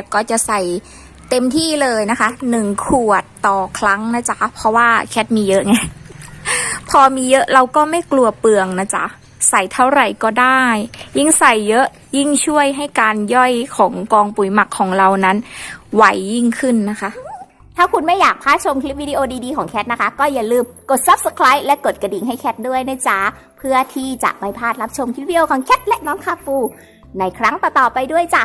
ทก็จะใส่เต็มที่เลยนะคะหนึ่งขวดต่อครั้งนะจ๊ะ เพราะว่าแคทมีเยอะไง พอมีเยอะเราก็ไม่กลัวเปลืองนะจ๊ะ ใส่เท่าไหร่ก็ได้ ยิ่งใส่เยอะยิ่งช่วยให้การย่อยของกองปุ๋ยหมักของเรานั้นไหวยิ่งขึ้นนะคะ ถ้าคุณไม่อยากพลาดชมคลิปวิดีโอดีๆของแคทนะคะ ก็อย่าลืมกด subscribe และกดกระดิ่งให้แคทด้วยนะจ๊ะ เพื่อที่จะไม่พลาดรับชมคลิปวิดีโอของแคทและน้องคาปู ในครั้งต่อๆไปด้วยจ้ะ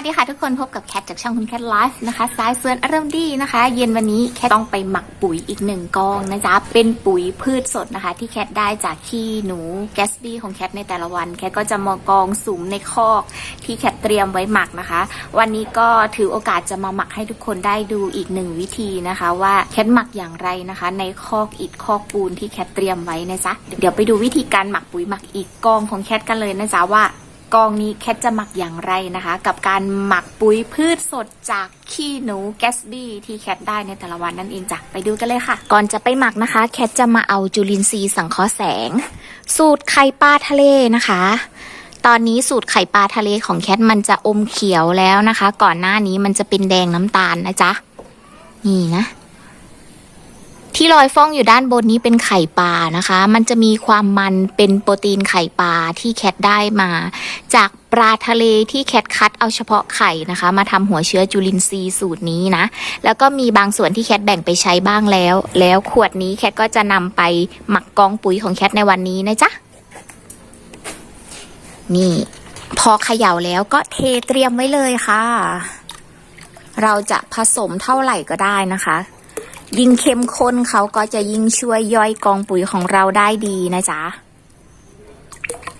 วัสดีค่ะทุกคนพบกับแคทจากช่องคุณแคทไลฟ์นะคะสายเฟื่อนอารมณ์ดีนะคะ เย็นวันนี้แคทต้องไปหมักปุ๋ยอีกหนึ่งกองนะจ๊ะเป็นปุ๋ยพืชสดนะคะ ที่แคทได้จากขี้หนูแกสบี้ของแคทในแต่ละวัน แคทก็จะมากองสุมในคอกที่แคทเตรียมไว้หมักนะคะ วันนี้ก็ถือโอกาสจะมาหมักให้ทุกคนได้ดูอีกหนึ่งวิธีนะคะ ว่าแคทหมักอย่างไรนะคะ ในคอกอิฐคอกปูนที่แคทเตรียมไว้นะจ๊ะเดี๋ยวไปดูวิธีการหมักปุ๋ยหมักอีกกองของแคทกันเลยนะจ๊ะว่า กองนี้แคทจะหมักอย่างไรนะคะ กับการหมักปุ๋ยพืชสดจากขี้หนูแกสบี้ที่แคทได้ในแต่ละวันนั่นเองจ้ะไปดูกันเลยค่ะ ก่อนจะไปหมักนะคะ แคทจะมาเอาจุลินทรีย์สังเคราะห์แสง สูตรไข่ปลาทะเลนะคะ ตอนนี้สูตรไข่ปลาทะเลของแคทมันจะอมเขียวแล้วนะคะ ก่อนหน้านี้มันจะเป็นแดงน้ำตาลนะจ๊ะนี่นะ ที่ลอยฟ้องอยู่ด้านบนนี้เป็นไข่ปลานะคะ มันจะมีความมันเป็นโปรตีนไข่ปลาที่แคทได้มา จากปลาทะเลที่แคทคัดเอาเฉพาะไข่นะคะ มาทำหัวเชื้อจุลินทรีย์สูตรนี้นะ แล้วก็มีบางส่วนที่แคทแบ่งไปใช้บ้างแล้ว แล้วขวดนี้แคทก็จะนำไปหมักกองปุ๋ยของแคทในวันนี้นะจ๊ะ นี่ พอเขย่าแล้วก็เทเตรียมไว้เลยค่ะ เราจะผสมเท่าไหร่ก็ได้นะคะ ยิ่งเข้มข้นเขาก็จะยิ่งช่วยย่อยกองปุ๋ยของเราได้ดีนะจ๊ะ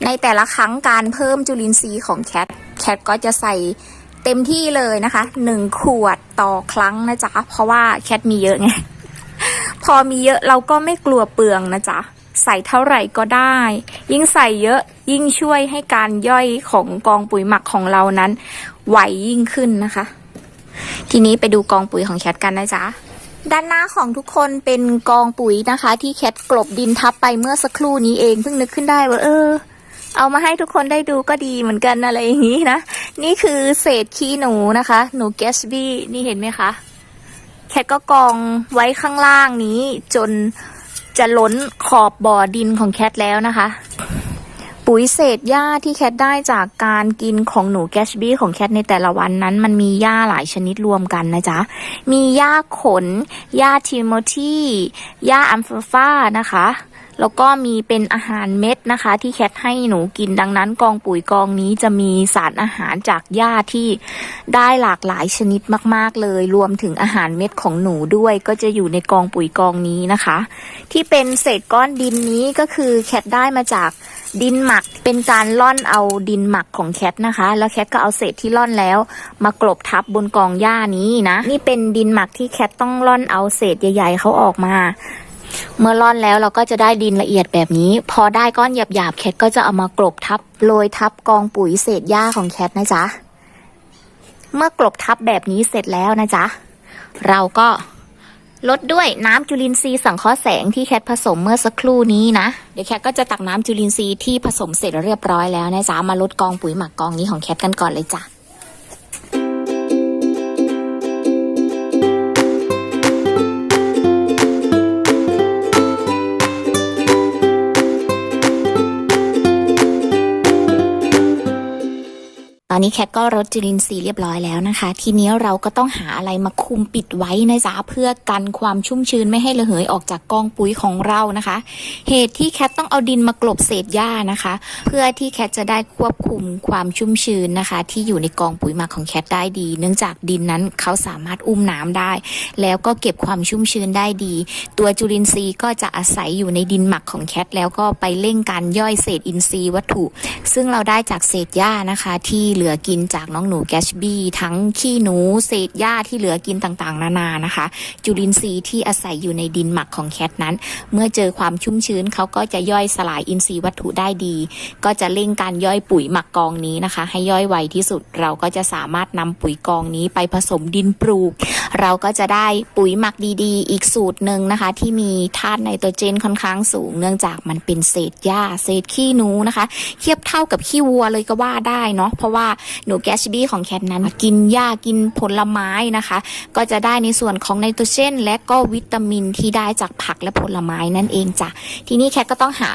ในแต่ละครั้งการเพิ่มจุลินทรีย์ของแคท แคทก็จะใส่เต็มที่เลยนะคะหนึ่งขวดต่อครั้งนะจ๊ะ เพราะว่าแคทมีเยอะไง พอมีเยอะเราก็ไม่กลัวเปลืองนะจ๊ะ ใส่เท่าไหร่ก็ได้ ยิ่งใส่เยอะยิ่งช่วยให้การย่อยของกองปุ๋ยหมักของเรานั้นไวยิ่งขึ้นนะคะ ทีนี้ไปดูกองปุ๋ยของแคทกันนะจ๊ะ ด้านหน้าของทุกคนเป็นกองปุ๋ยนะคะ ที่แคทกลบดินทับไปเมื่อสักครู่นี้เองเพิ่งนึกขึ้นได้ว่าเออ เอามาให้ทุกคนได้ดูก็ดีเหมือนกันอะไรอย่างนี้นะ นี่คือเศษขี้หนูนะคะ หนูแกสบี้นี่เห็นไหมคะแคทก็กองไว้ข้างล่างนี้จนจะล้นขอบบ่อดินของแคทแล้วนะคะ ปุ๋ยเศษหญ้าที่แคทได้จากการกินของหนูแกชบี้ของแคทในแต่ละวันนั้น มันมีหญ้าหลายชนิดรวมกันนะจ๊ะ มีหญ้าขน หญ้าทิโมธีหญ้าอัมฟาฟานะคะ แล้วก็มีเป็นอาหารเม็ดนะคะ ที่แคทให้หนูกินดังนั้นกองปุ๋ยกองนี้จะมีสารอาหารจากหญ้าที่ได้หลากหลายชนิดมาก ๆ เลย รวมถึงอาหารเม็ดของหนูด้วย ก็จะอยู่ในกองปุ๋ยกองนี้นะคะ ที่เป็นเศษก้อนดินนี้ก็คือแคทได้มาจากดินหมักเป็นการล่อนเอาดินหมักของแคทนะคะ แล้วแคทก็เอาเศษที่ล่อนแล้ว มากลบทับบนกองหญ้านี้นะ นี่เป็นดินหมักที่แคทต้องล่อนเอาเศษใหญ่ ๆเขาออกมา เมื่อร่อนแล้วเราก็จะได้ดินละเอียดแบบนี้ พอได้ก้อนหยาบๆแคทก็จะเอามากลบทับโรยทับกองปุ๋ยเศษหญ้าของแคทนะจ๊ะเมื่อกลบทับแบบนี้เสร็จแล้วนะจ๊ะเราก็ลดด้วยน้ำจุลินทรีย์สังเคราะห์แสงที่แคทผสมเมื่อสักครู่นี้นะ เดี๋ยวแคทก็จะตักน้ำจุลินทรีย์ที่ผสมเสร็จเรียบร้อยแล้วนะจ๊ะมาลดกองปุ๋ยหมักกองนี้ของแคทกันก่อนเลยจ้ะ ตอนนี้แคทก็รดจุลินทรีย์เรียบร้อยแล้วนะคะ ทีนี้เราก็ต้องหาอะไรมาคุมปิดไว้นะจ๊ะเพื่อกันความชุ่มชื้นไม่ให้ระเหยออกจากกองปุ๋ยของเรานะคะ เหตุที่แคทต้องเอาดินมากลบเศษหญ้านะคะ เพื่อที่แคทจะได้ควบคุมความชุ่มชื้นนะคะ ที่อยู่ในกองปุ๋ยหมักของแคทได้ดี เนื่องจากดินนั้นเขาสามารถอุ้มน้ำได้ แล้วก็เก็บความชุ่มชื้นได้ดี ตัวจุลินทรีย์ก็จะอาศัยอยู่ในดินหมักของแคทแล้วก็ไปเร่งการย่อยเศษอินทรีย์วัตถุ ซึ่งเราได้จากเศษหญ้านะคะที่เหลือกินจากน้องหนูแกชบี้ทั้งขี้หนูเศษหญ้าที่เหลือกินต่างๆ นานานะคะ จุลินทรีย์ที่อาศัยอยู่ในดินหมักของแคทนั้น เมื่อเจอความชุ่มชื้นเขาก็จะย่อยสลายอินทรีย์วัตถุได้ดี ก็จะเร่งการย่อยปุ๋ยหมักกองนี้นะคะ ให้ย่อยไวที่สุดเราก็จะสามารถนำปุ๋ยกองนี้ไปผสมดินปลูก เราก็จะได้ปุ๋ยหมักดีๆ อีกสูตรหนึ่งนะคะ ที่มีธาตุไนโตรเจนค่อนข้างสูง เนื่องจากมันเป็นเศษหญ้า เศษขี้หนูนะคะ เทียบเท่ากับขี้วัวเลยก็ว่าได้เนาะเพราะว่าหนูแกชบี้ของแคทนั้น กินหญ้ากินผลไม้นะคะ ก็จะได้ในส่วนของไนโตรเจน และก็วิตามินที่ได้จากผักและผลไม้นั่นเองจ้ะทีนี้แคทก็ต้องหา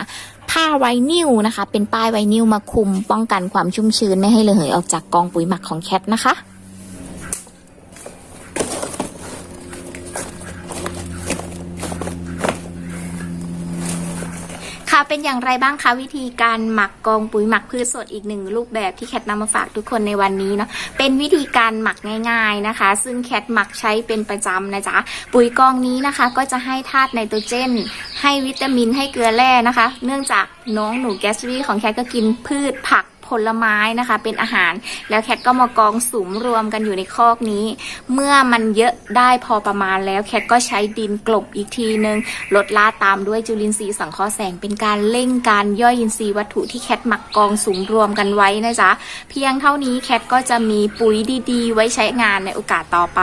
ผ้าไวนิลนะคะ เป็นป้ายไวนิลมาคุม ป้องกันความชุ่มชื้นไม่ให้ระเหยออกจากกองปุ๋ยหมักของแคทนะคะ เป็นอย่างไรบ้างคะวิธีการหมักกองปุ๋ยหมักพืชสดอีกหนึ่งรูปแบบที่แคทนำมาฝากทุกคนในวันนี้เนาะเป็นวิธีการหมักง่าย ๆนะคะ ซึ่งแคทหมักใช้เป็นประจำนะจ๊ะปุ๋ยกองนี้นะคะ ก็จะให้ธาตุไนโตรเจน ให้วิตามินให้เกลือแร่นะคะ เนื่องจากน้องหนูแกสซี่ของแคทก็กินพืชผัก ผลไม้นะคะ เป็นอาหาร แล้วแคทก็มากองสุมรวมกันอยู่ในคอกนี้ เมื่อมันเยอะได้พอประมาณแล้วแคทก็ใช้ดินกลบอีกทีนึงลดละตามด้วยจุลินทรีย์สังเคราะห์แสงเป็นการเร่งการย่อยอินทรีย์วัตถุที่แคทหมักกองสุมรวมกันไว้นะจ๊ะเพียงเท่านี้แคทก็จะมีปุ๋ยดีๆ ไว้ใช้งานในโอกาสต่อไป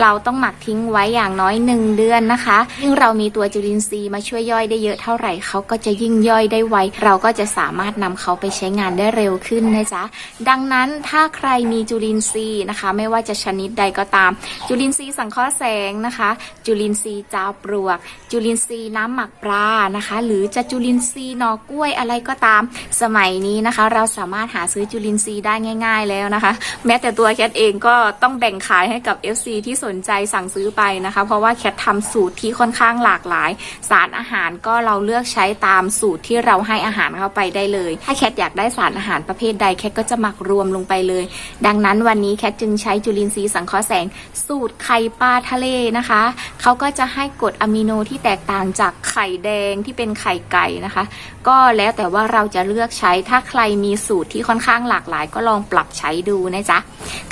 เราต้องหมักทิ้งไว้อย่างน้อยหนึ่งเดือนนะคะยิ่งเรามีตัวจุลินทรีย์มาช่วยย่อยได้เยอะเท่าไหร่เขาก็จะยิ่งย่อยได้ไวเราก็จะสามารถนำเขาไปใช้งานได้เร็วขึ้นนะจ๊ะดังนั้นถ้าใครมีจุลินทรีย์นะคะ ไม่ว่าจะชนิดใดก็ตาม จุลินทรีย์สังเคราะห์แสงนะคะ จุลินทรีย์จาวปลวก จุลินทรีย์น้ำหมักปลานะคะ หรือจะจุลินทรีย์หนอกล้วยอะไรก็ตาม สมัยนี้นะคะ เราสามารถหาซื้อจุลินทรีย์ได้ง่าย ๆ แล้วนะคะ แม้แต่ตัวแคทเองก็ต้องแบ่งขายให้กับ FC ที่สนใจสั่งซื้อไปนะคะ เพราะว่าแคททำสูตรที่ค่อนข้างหลากหลาย สารอาหารก็เราเลือกใช้ตามสูตรที่เราให้อาหารเข้าไปได้เลย ถ้าแคทอยากได้สารอาหารประเภทใดแคทก็จะหมักรวมลงไปเลย ดังนั้นวันนี้แคทจึงใช้จุลินทรีย์สังเคราะห์แสง สูตรไข่ปลาทะเลนะคะ เขาก็จะให้กรดอะมิโนที่แตกต่างจากไข่แดงที่เป็นไข่ไก่นะคะ ก็แล้วแต่ว่าเราจะเลือกใช้ถ้าใครมีสูตรที่ค่อนข้างหลากหลาย ก็ลองปรับใช้ดูนะจ๊ะ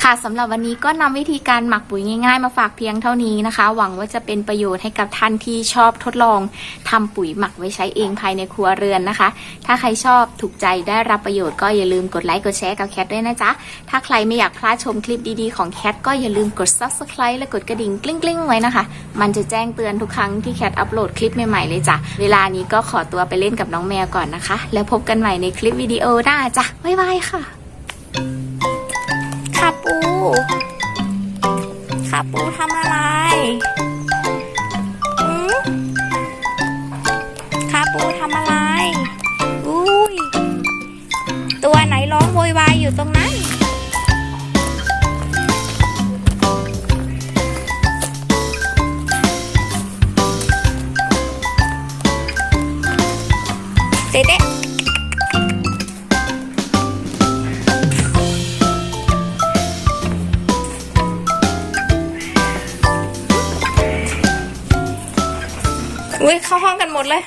ค่ะสำหรับวันนี้ก็นำวิธีการหมักปุ๋ยง่ายๆ มาฝากเพียงเท่านี้นะคะ หวังว่าจะเป็นประโยชน์ให้กับท่านที่ชอบทดลองทำปุ๋ยหมักไว้ใช้เองภายในครัวเรือนนะคะ ถ้าใครชอบถูกใจได้รับประโยชน์ก็อย่าลืมกดไลค์กดแชร์กับแคทด้วยนะจ๊ะ ถ้าใครไม่อยากพลาดชมคลิปดีๆของแคทก็อย่าลืมกด subscribe และกดกระดิ่งกลิ้งๆ ไว้นะคะ มันจะแจ้งเตือนทุกครั้งที่แคทอัปโหลดคลิปใหม่ๆเลยจ้ะ เวลานี้ก็ขอตัวไปเล่นกับน้องแมวก่อนนะคะ แล้วพบกันใหม่ในคลิปวิดีโอหน้าจ้ะบ๊ายบายค่ะค่ะปูค่ะปูทำ เด็ดอุ้ยเข้าห้องกันหมดเลย